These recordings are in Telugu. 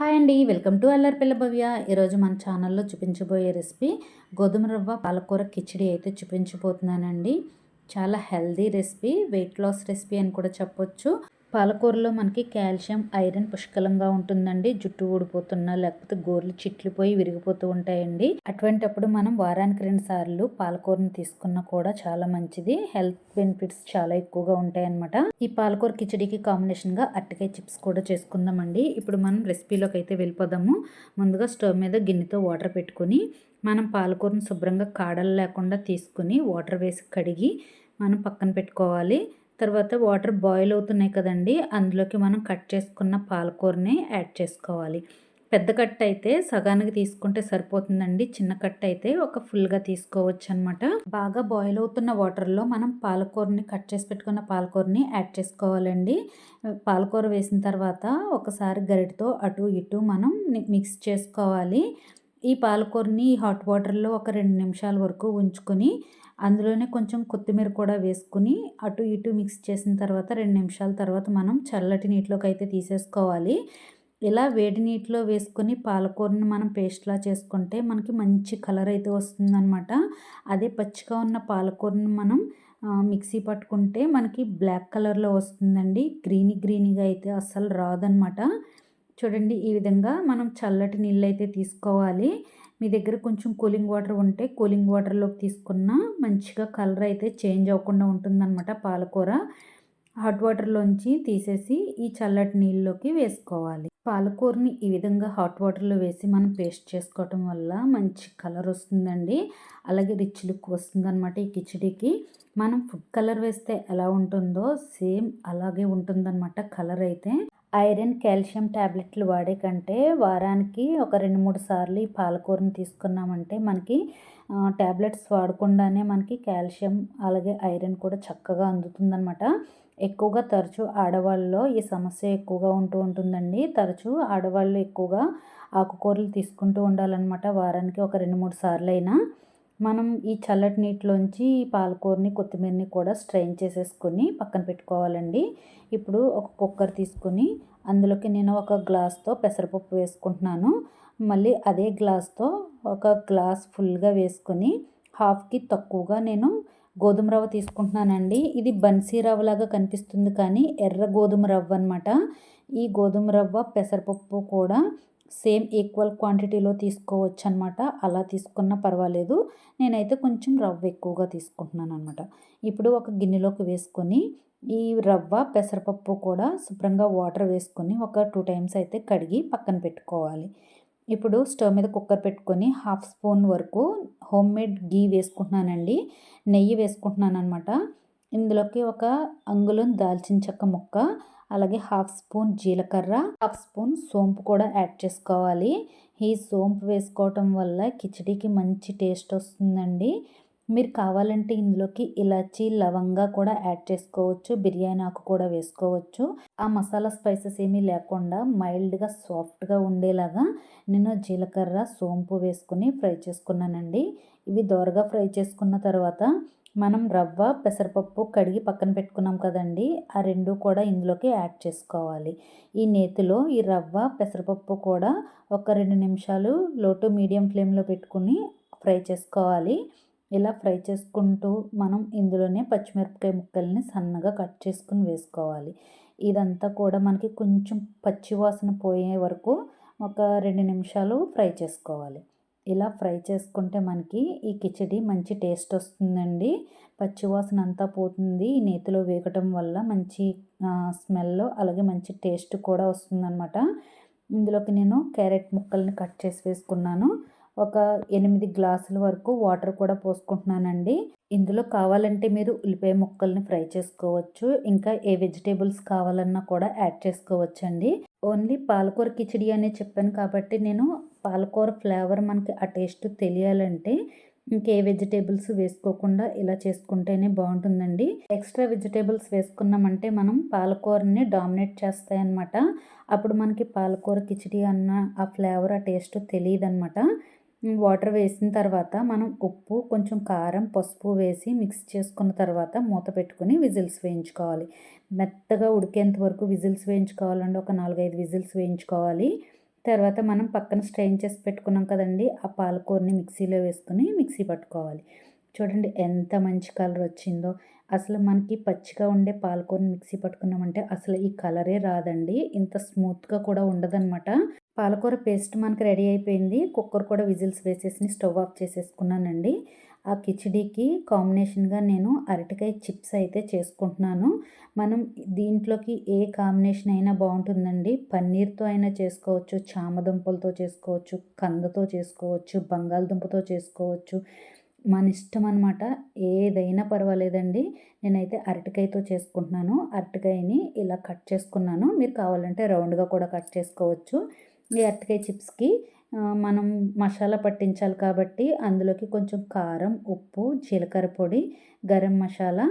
హాయ్ అండి వెల్కమ్ టు అల్లర్ పిల్ల భవ్య. ఈరోజు మన ఛానల్లో చూపించబోయే రెసిపీ గోధుమ రవ్వ పాలకూర కిచిడి అయితే చూపించబోతున్నానండి. చాలా healthy recipe weight loss recipe అని కూడా చెప్పొచ్చు. పాలకూరలో మనకి కాల్షియం ఐరన్ పుష్కలంగా ఉంటుందండి. జుట్టు ఊడిపోతున్నా లేకపోతే గోర్లు చిట్లిపోయి విరిగిపోతూ ఉంటాయండి. అటువంటప్పుడు మనం వారానికి రెండు సార్లు పాలకూరని తీసుకున్నా కూడా చాలా మంచిది. హెల్త్ బెనిఫిట్స్ చాలా ఎక్కువగా ఉంటాయన్నమాట. ఈ పాలకూర కిచడికి కాంబినేషన్గా అట్టకాయ చిప్స్ కూడా చేసుకుందామండి. ఇప్పుడు మనం రెసిపీలోకి అయితే వెళ్ళిపోదాము. ముందుగా స్టవ్ మీద గిన్నెతో వాటర్ పెట్టుకుని మనం పాలకూరను శుభ్రంగా కాడలు లేకుండా తీసుకుని వాటర్ వేసి కడిగి మనం పక్కన పెట్టుకోవాలి. తర్వాత వాటర్ బాయిల్ అవుతున్నాయి కదండి అందులోకి మనం కట్ చేసుకున్న పాలకూరని యాడ్ చేసుకోవాలి. పెద్ద కట్ అయితే సగానికి తీసుకుంటే సరిపోతుందండి చిన్న కట్ అయితే ఒక ఫుల్గా తీసుకోవచ్చు అనమాట బాగా బాయిల్ అవుతున్న వాటర్లో మనం పాలకూరని కట్ చేసి పెట్టుకున్న పాలకూరని యాడ్ చేసుకోవాలండి. పాలకూర వేసిన తర్వాత ఒకసారి గరిటతో అటు ఇటు మనం మిక్స్ చేసుకోవాలి. ఈ పాలకూరని హాట్ వాటర్లో ఒక రెండు నిమిషాల వరకు ఉంచుకొని అందులోనే కొంచెం కొత్తిమీర కూడా వేసుకుని అటు ఇటు మిక్స్ చేసిన తర్వాత రెండు నిమిషాల తర్వాత మనం చల్లటి నీటిలోకి అయితే తీసేసుకోవాలి. ఇలా వేడి నీటిలో వేసుకొని పాలకూరని మనం పేస్ట్లా చేసుకుంటే మనకి మంచి కలర్ అయితే వస్తుందన్నమాట. అదే పచ్చిగా ఉన్న పాలకూరని మనం మిక్సీ పట్టుకుంటే మనకి బ్లాక్ కలర్లో వస్తుందండి. గ్రీనీ గ్రీనీగా అయితే అస్సలు రాదనమాట చూడండి ఈ విధంగా మనం చల్లటి నీళ్ళు అయితే తీసుకోవాలి. మీ దగ్గర కొంచెం కూలింగ్ వాటర్ ఉంటే కూలింగ్ వాటర్లోకి తీసుకున్న మంచిగా కలర్ అయితే చేంజ్ అవ్వకుండా ఉంటుందన్నమాట పాలకూర. హాట్ వాటర్లోంచి తీసేసి ఈ చల్లటి నీళ్ళలోకి వేసుకోవాలి. పాలకూరని ఈ విధంగా హాట్ వాటర్లో వేసి మనం పేస్ట్ చేసుకోవటం వల్ల మంచి కలర్ వస్తుందండి. అలాగే రిచ్ లుక్ వస్తుందన్నమాట ఈ కిచడీకి. మనం ఫుడ్ కలర్ వేస్తే ఎలా ఉంటుందో సేమ్ అలాగే ఉంటుందన్నమాట కలర్ అయితే. ఐరన్ కాల్షియం ట్యాబ్లెట్లు వాడే కంటే వారానికి ఒక రెండు మూడు సార్లు ఈ పాలకూరని తీసుకున్నామంటే మనకి ట్యాబ్లెట్స్ వాడకుండానే మనకి కాల్షియం అలాగే ఐరన్ కూడా చక్కగా అందుతుందన్నమాట. ఎక్కువగా తరచూ ఆడవాళ్ళలో ఈ సమస్య ఎక్కువగా ఉంటూ ఉంటుందండి. తరచూ ఆడవాళ్ళు ఎక్కువగా ఆకుకూరలు తీసుకుంటూ ఉండాలన్నమాట. వారానికి ఒక రెండు మూడు సార్లు అయినా మనం ఈ చల్లటి నీటిలోంచి పాలకూరని కొత్తిమీరని కూడా స్ట్రెయిన్ చేసేసుకొని పక్కన పెట్టుకోవాలండి. ఇప్పుడు ఒక కుక్కర్ తీసుకొని అందులోకి నేను ఒక గ్లాస్తో పెసరపప్పు వేసుకుంటున్నాను. మళ్ళీ అదే గ్లాస్తో ఒక గ్లాస్ ఫుల్గా వేసుకొని హాఫ్కి తక్కువగా నేను గోధుమ రవ్వ తీసుకుంటున్నానండి. ఇది బన్సీ రవ్వలాగా కనిపిస్తుంది కానీ ఎర్ర గోధుమ రవ్వ అనమాట ఈ గోధుమ రవ్వ పెసరపప్పు కూడా సేమ్ ఈక్వల్ క్వాంటిటీలో తీసుకోవచ్చు అనమాట అలా తీసుకున్నా పర్వాలేదు. నేనైతే కొంచెం రవ్వ ఎక్కువగా తీసుకుంటున్నాను అనమాట ఇప్పుడు ఒక గిన్నెలోకి వేసుకొని ఈ రవ్వ పెసరపప్పు కూడా శుభ్రంగా వాటర్ వేసుకొని ఒక టూ టైమ్స్ అయితే కడిగి పక్కన పెట్టుకోవాలి. ఇప్పుడు స్టవ్ మీద కుక్కర్ పెట్టుకొని హాఫ్ స్పూన్ వరకు హోమ్ మేడ్ గీ వేసుకుంటున్నానండి. నెయ్యి వేసుకుంటున్నాను అనమాట ఇందులోకి ఒక అంగుళం దాల్చిన చెక్క ముక్క అలాగే హాఫ్ స్పూన్ జీలకర్ర హాఫ్ స్పూన్ సోంపు కూడా యాడ్ చేసుకోవాలి. ఈ సోంపు వేసుకోవటం వల్ల కిచడీకి మంచి టేస్ట్ వస్తుందండి. మీరు కావాలంటే ఇందులోకి ఇలాచి లవంగా కూడా యాడ్ చేసుకోవచ్చు బిర్యానీ ఆకు కూడా వేసుకోవచ్చు. ఆ మసాలా స్పైసెస్ ఏమీ లేకుండా మైల్డ్గా సాఫ్ట్గా ఉండేలాగా నేను జీలకర్ర సోంపు వేసుకుని ఫ్రై చేసుకున్నానండి. ఇవి దోరగా ఫ్రై చేసుకున్న తర్వాత మనం రవ్వ పెసరపప్పు కడిగి పక్కన పెట్టుకున్నాం కదండి ఆ రెండు కూడా ఇందులోకి యాడ్ చేసుకోవాలి. ఈ నేతిలో ఈ రవ్వ పెసరపప్పు కూడా ఒక రెండు నిమిషాలు లోటు మీడియం ఫ్లేమ్లో పెట్టుకుని ఫ్రై చేసుకోవాలి. ఇలా ఫ్రై చేసుకుంటూ మనం ఇందులోనే పచ్చిమిరపకాయ ముక్కల్ని సన్నగా కట్ చేసుకుని వేసుకోవాలి. ఇదంతా కూడా మనకి కొంచెం పచ్చివాసన పోయే వరకు ఒక రెండు నిమిషాలు ఫ్రై చేసుకోవాలి. ఇలా ఫ్రై చేసుకుంటే మనకి ఈ కిచడి మంచి టేస్ట్ వస్తుందండి. పచ్చివాసన అంతా పోతుంది. ఈ నేతిలో వేగటం వల్ల మంచి స్మెల్ అలాగే మంచి టేస్ట్ కూడా వస్తుందన్నమాట. ఇందులోకి నేను క్యారెట్ ముక్కల్ని కట్ చేసి వేసుకున్నాను. ఒక ఎనిమిది గ్లాసుల వరకు వాటర్ కూడా పోసుకుంటున్నానండి. ఇందులో కావాలంటే మీరు ఉల్లిపాయ ముక్కల్ని ఫ్రై చేసుకోవచ్చు. ఇంకా ఏ వెజిటేబుల్స్ కావాలన్నా కూడా యాడ్ చేసుకోవచ్చండి. ఓన్లీ పాలకూర కిచిడి అనే చెప్పాను కాబట్టి నేను పాలకూర ఫ్లేవర్ మనకి ఆ టేస్ట్ తెలియాలంటే ఇంకే వెజిటేబుల్స్ వేసుకోకుండా ఇలా చేసుకుంటేనే బాగుంటుందండి. ఎక్స్ట్రా వెజిటేబుల్స్ వేసుకున్నామంటే మనం పాలకూరని డామినేట్ చేస్తాయన్నమాట. అప్పుడు మనకి పాలకూర కిచిడి అన్న ఆ ఫ్లేవర్ ఆ టేస్ట్ తెలియదు అన్నమాట వాటర్ వేసిన తర్వాత మనం ఉప్పు కొంచెం కారం పసుపు వేసి మిక్స్ చేసుకున్న తర్వాత మూత పెట్టుకుని విజిల్స్ వేయించుకోవాలి. మెత్తగా ఉడికేంత వరకు విజిల్స్ వేయించుకోవాలండి. ఒక నాలుగైదు విజిల్స్ వేయించుకోవాలి. తర్వాత మనం పక్కన స్ట్రెయిన్ చేసి పెట్టుకున్నాం కదండి ఆ పాలకూరని మిక్సీలో వేసుకుని మిక్సీ పట్టుకోవాలి. చూడండి ఎంత మంచి కలర్ వచ్చిందో. అసలు మనకి పచ్చిగా ఉండే పాలకూరని మిక్సీ పట్టుకున్నామంటే అసలు ఈ కలరే రాదండి. ఇంత స్మూత్గా కూడా ఉండదన్నమాట. పాలకూర పేస్ట్ మనకి రెడీ అయిపోయింది. కుక్కర్ కూడా విజిల్స్ వేసేసి స్టవ్ ఆఫ్ చేసేసుకున్నానండి. ఆ కిచిడీకి కాంబినేషన్గా నేను అరటికాయ చిప్స్ అయితే చేసుకుంటున్నాను. మనం దీంట్లోకి ఏ కాంబినేషన్ అయినా బాగుంటుందండి. పన్నీర్తో అయినా చేసుకోవచ్చు చామదుంపలతో చేసుకోవచ్చు కందతో చేసుకోవచ్చు బంగాళదుంపతో చేసుకోవచ్చు. మన ఇష్టం అనమాట ఏదైనా పర్వాలేదండి. నేనైతే అరటికాయతో చేసుకుంటున్నాను. అరటికాయని ఇలా కట్ చేసుకున్నాను. మీరు కావాలంటే రౌండ్గా కూడా కట్ చేసుకోవచ్చు. ఈ అరటికాయ చిప్స్కి మనం మసాలా పట్టించాలి కాబట్టి అందులోకి కొంచెం కారం ఉప్పు జీలకర్ర పొడి గరం మసాలా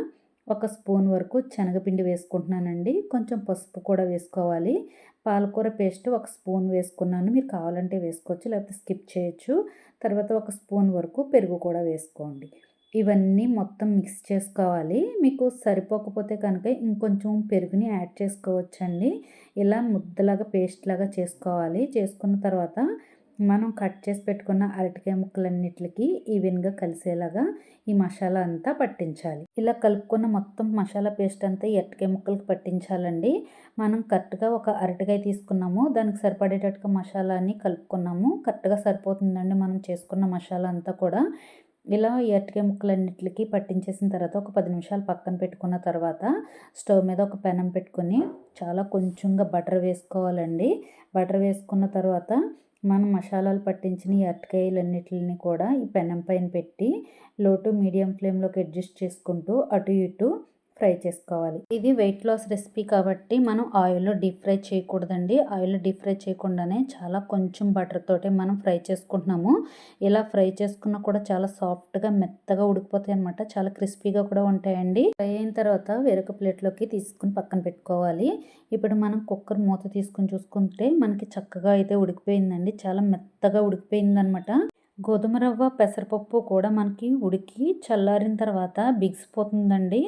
ఒక స్పూన్ వరకు శనగపిండి వేసుకుంటున్నానండి. కొంచెం పసుపు కూడా వేసుకోవాలి. పాలకూర పేస్ట్ ఒక స్పూన్ వేసుకున్నాను. మీరు కావాలంటే వేసుకోవచ్చు లేకపోతే స్కిప్ చేయొచ్చు. తర్వాత ఒక స్పూన్ వరకు పెరుగు కూడా వేసుకోండి. ఇవన్నీ మొత్తం మిక్స్ చేసుకోవాలి. మీకు సరిపోకపోతే కనుక ఇంకొంచెం పెరుగుని యాడ్ చేసుకోవచ్చండి. ఇలా ముద్దలాగా పేస్ట్ లాగా చేసుకోవాలి. చేసుకున్న తర్వాత మనం కట్ చేసి పెట్టుకున్న అరటికాయ ముక్కలన్నిటికి ఈవెన్గా కలిసేలాగా ఈ మసాలా అంతా పట్టించాలి. ఇలా కలుపుకున్న మొత్తం మసాలా పేస్ట్ అంతా ఈ అరటికాయ ముక్కలకి పట్టించాలండి. మనం కరెక్ట్గా ఒక అరటికాయ తీసుకున్నాము. దానికి సరిపడేటట్టుగా మసాలాని కలుపుకున్నాము. కరెక్ట్గా సరిపోతుందండి మనం చేసుకున్న మసాలా అంతా కూడా. ఇలా ఈ అరటికాయ పట్టించేసిన తర్వాత ఒక పది నిమిషాలు పక్కన పెట్టుకున్న తర్వాత స్టవ్ మీద ఒక పెనం పెట్టుకొని చాలా కొంచెంగా బటర్ వేసుకోవాలండి. బటర్ వేసుకున్న తర్వాత మనం మసాలాలు పట్టించిన ఈ అరటికాయలన్నిటిని కూడా ఈ పెనం పైన పెట్టి లో టు మీడియం ఫ్లేమ్లోకి అడ్జస్ట్ చేసుకుంటూ అటు ఇటు ఫ్రై చేసుకోవాలి. ఇది వెయిట్ లాస్ రెసిపీ కాబట్టి మనం ఆయిల్లో డీప్ ఫ్రై చేయకూడదండి. ఆయిల్లో డీప్ ఫ్రై చేయకుండానే చాలా కొంచెం బటర్ తోటే మనం ఫ్రై చేసుకుంటున్నాము. ఇలా ఫ్రై చేసుకున్న కూడా చాలా సాఫ్ట్గా మెత్తగా ఉడికిపోతాయి అనమాట చాలా క్రిస్పీగా కూడా ఉంటాయండి. ఫ్రై అయిన తర్వాత వేరొక ప్లేట్లోకి తీసుకుని పక్కన పెట్టుకోవాలి. ఇప్పుడు మనం కుక్కర్ మూత తీసుకుని చూసుకుంటే మనకి చక్కగా అయితే ఉడికిపోయిందండి. చాలా మెత్తగా ఉడికిపోయిందనమాట గోధుమ రవ్వ పెసరపప్పు కూడా మనకి ఉడికి చల్లారిన తర్వాత బిగిసిపోతుందండి.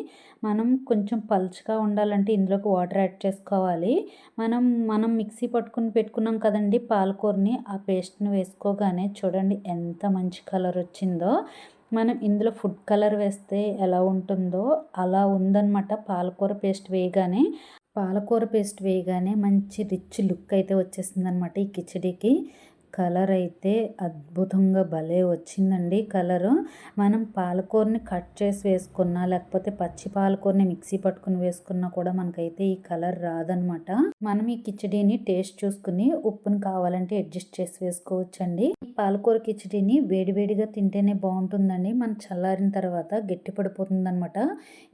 మనం కొంచెం పలుచగా ఉండాలంటే ఇందులోకి వాటర్ యాడ్ చేసుకోవాలి. మనం మనం మిక్సీ పట్టుకుని పెట్టుకున్నాం కదండి పాలకూరని ఆ పేస్ట్ని వేసుకోగానే చూడండి ఎంత మంచి కలర్ వచ్చిందో. మనం ఇందులో ఫుడ్ కలర్ వేస్తే ఎలా ఉంటుందో అలా ఉందన్నమాట పాలకూర పేస్ట్ వేయగానే. పాలకూర పేస్ట్ వేయగానే మంచి రిచ్ లుక్ అయితే వచ్చేసింది అనమాట ఈ కిచడీకి. కలర్ అయితే అద్భుతంగా భలే వచ్చిందండి కలరు. మనం పాలకూరని కట్ చేసి వేసుకున్నా లేకపోతే పచ్చి పాలకూరని మిక్సీ పట్టుకుని వేసుకున్నా కూడా మనకైతే ఈ కలర్ రాదనమాట. మనం ఈ కిచడీని టేస్ట్ చూసుకుని ఉప్పుని కావాలంటే అడ్జస్ట్ చేసి వేసుకోవచ్చండి. పాలకూర కిచడీని వేడివేడిగా తింటేనే బాగుంటుందండి. మనం చల్లారిన తర్వాత గట్టి పడిపోతుంది అనమాట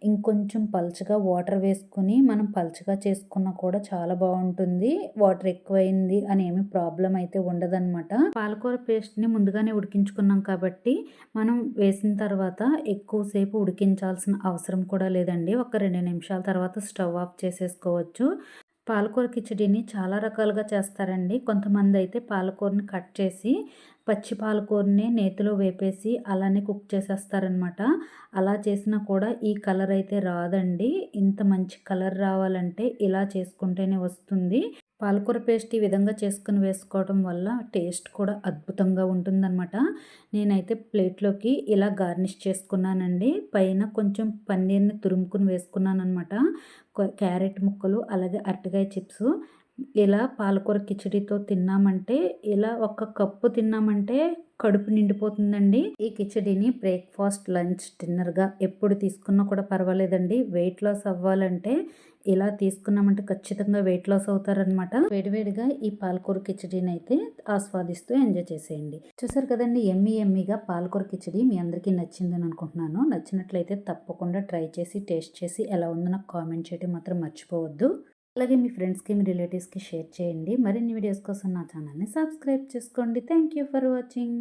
ఇంకొంచెం పలుచగా వాటర్ వేసుకుని మనం పలుచగా చేసుకున్నా కూడా చాలా బాగుంటుంది. వాటర్ ఎక్కువైంది అని ఏమి ప్రాబ్లం అయితే ఉండదన్నమాట అనమాట పాలకూర పేస్ట్ని ముందుగానే ఉడికించుకున్నాం కాబట్టి మనం వేసిన తర్వాత ఎక్కువసేపు ఉడికించాల్సిన అవసరం కూడా లేదండి. ఒక రెండు నిమిషాల తర్వాత స్టవ్ ఆఫ్ చేసేసుకోవచ్చు. పాలకూర కిచడీని చాలా రకాలుగా చేస్తారండి. కొంతమంది అయితే పాలకూరని కట్ చేసి పచ్చి పాలకూరని నేతిలో వేపేసి అలానే కుక్ చేసేస్తారనమాట అలా చేసినా కూడా ఈ కలర్ అయితే రాదండి. ఇంత మంచి కలర్ రావాలంటే ఇలా చేసుకుంటేనే వస్తుంది. పాలకూర పేస్ట్ ఈ విధంగా చేసుకుని వేసుకోవడం వల్ల టేస్ట్ కూడా అద్భుతంగా ఉంటుందన్నమాట. నేనైతే ప్లేట్లోకి ఇలా గార్నిష్ చేసుకున్నానండి. పైన కొంచెం పన్నీర్ని తురుముకుని వేసుకున్నాను అనమాట క్యారెట్ ముక్కలు అలాగే అరటికాయ చిప్స్. ఇలా పాలకూర కిచడీతో తిన్నామంటే ఇలా ఒక కప్పు తిన్నామంటే కడుపు నిండిపోతుందండి. ఈ కిచడీని బ్రేక్ఫాస్ట్ లంచ్ డిన్నర్గా ఎప్పుడు తీసుకున్నా కూడా పర్వాలేదండి. వెయిట్ లాస్ అవ్వాలంటే ఇలా తీసుకున్నామంటే ఖచ్చితంగా వెయిట్ లాస్ అవుతారనమాట వేడివేడిగా ఈ పాలకూర కిచడీని అయితే ఆస్వాదిస్తూ ఎంజాయ్ చేసేయండి. చూసారు కదండి ఎమ్మి ఎమ్మిగా పాలకూర కిచడీ మీ అందరికీ నచ్చిందని అనుకుంటున్నాను. నచ్చినట్లయితే తప్పకుండా ట్రై చేసి టేస్ట్ చేసి ఎలా ఉందో నాకు కామెంట్ చేయడం మాత్రం మర్చిపోవద్దు. అలాగే మీ ఫ్రెండ్స్కి మీ రిలేటివ్స్కి షేర్ చేయండి. మరిన్ని వీడియోస్ కోసం నా ఛానల్ని సబ్స్క్రైబ్ చేసుకోండి. Thank you for watching.